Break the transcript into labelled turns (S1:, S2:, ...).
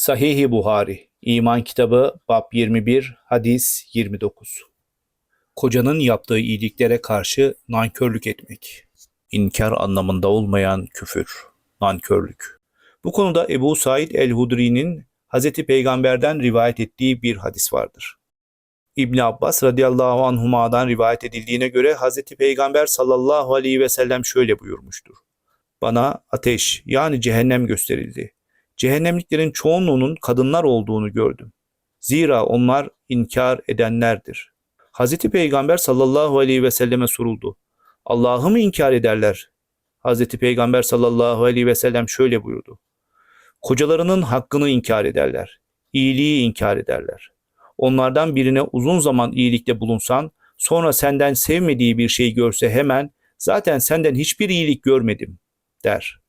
S1: Sahih-i Buhari, İman Kitabı, Bab 21, Hadis 29. Kocanın yaptığı iyiliklere karşı nankörlük etmek. İnkar anlamında olmayan küfür, nankörlük. Bu konuda Ebu Said el-Hudri'nin Hz. Peygamber'den rivayet ettiği bir hadis vardır. İbn Abbas radıyallahu anhuma'dan rivayet edildiğine göre Hz. Peygamber sallallahu aleyhi ve sellem şöyle buyurmuştur. Bana ateş yani cehennem gösterildi. Cehennemliklerin çoğunluğunun kadınlar olduğunu gördüm. Zira onlar inkar edenlerdir. Hz. Peygamber sallallahu aleyhi ve selleme soruldu. Allah'ı mı inkar ederler? Hz. Peygamber sallallahu aleyhi ve sellem şöyle buyurdu. Kocalarının hakkını inkar ederler. İyiliği inkar ederler. Onlardan birine uzun zaman iyilikte bulunsan, sonra senden sevmediği bir şey görse hemen, zaten senden hiçbir iyilik görmedim, der.